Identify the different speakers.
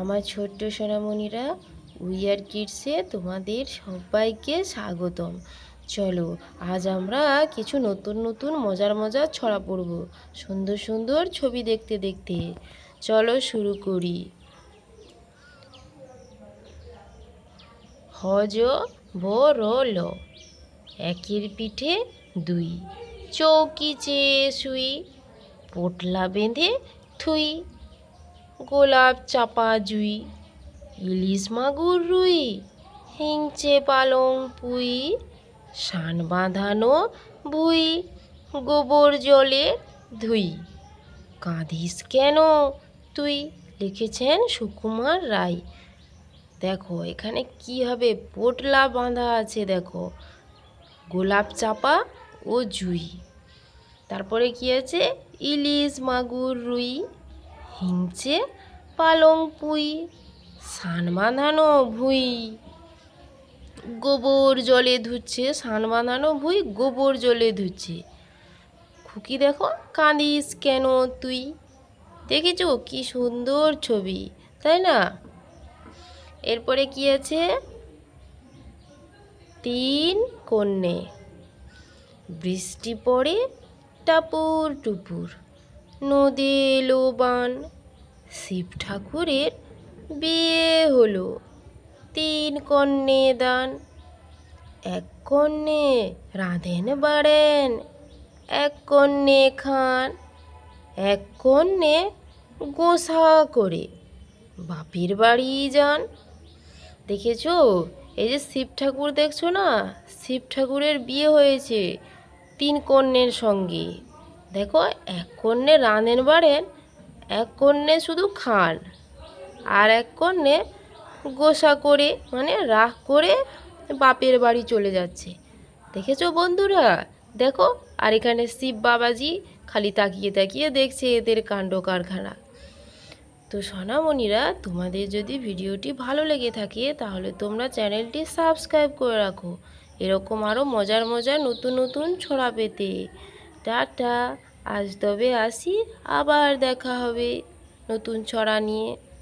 Speaker 1: আমার ছোট্ট সোনামণিরা উইয়ার কিডসে তোমাদের সবাইকে স্বাগতম। চলো, আজ আমরা কিছু নতুন নতুন মজার মজার ছড়া পড়ব। সুন্দর সুন্দর ছবি দেখতে দেখতে। চলো শুরু করি। হজ বরল একের পিঠে দুই। চৌকি চেয়ে শুই, পোটলা বেঁধে থুই। গোলাপ চাপা জুই, ইলিশ মাগুর রুই, হিংচে পালং পুই, শান বাঁধানো ভুই, গোবর জলে ধুই। কাঁদিস কেন তুই? লিখেছেন সুকুমার রায়। দেখো, এখানে কি হবে? পোটলা বাঁধা আছে, দেখো। গোলাপ চাপা ও জুই। তারপরে কি আছে? ইলিশ মাগুর রুই হিংচে পালং পুই, সান বাঁধানো ভুই। গোবর জলে ধুচ্ছে, সান বাঁধানো ভুই, গোবর জলে ধুচ্ছে। খুকি দেখো, কাঁদিস কেন তুই? দেখেছ কি সুন্দর ছবি, তাই না? এরপরে কি আছে? তিন কন্যে, বৃষ্টি পড়ে টাপুর টুপুর। নদী এলো বান শিব ঠাকুরের বিয়ে হলো। তিন কন্যে দান। এক কন্যে রাঁধেন বাড়েন। এক কন্যে খান। এক কন্যে গোসা করে। বাপের বাড়ি যান। দেখেছ? এই যে শিব ঠাকুর দেখছ না? শিব ঠাকুরের বিয়ে হয়েছে তিন কন্যের সঙ্গে। দেখো, এক কন্যে রাঁধেন বাড়েন, এক কন্যে শুধু খান, আর এক কন্যে গোসা করে মানে রাগ করে বাপের বাড়ি চলে যাচ্ছে। দেখেছ বন্ধুরা? দেখো, আর এখানে শিব বাবাজি খালি তাকিয়ে তাকিয়ে দেখছে এদের কাণ্ড কারখানা। তো সোনামণিরা, তোমাদের যদি ভিডিওটি ভালো লেগে থাকে, তাহলে তোমরা চ্যানেলটি সাবস্ক্রাইব করে রাখো। এরকম আরও মজার মজার নতুন নতুন ছড়া পেতে। টাটা। আজ তবে আসি আবার দেখা হবে নতুন ছড়া নিয়ে।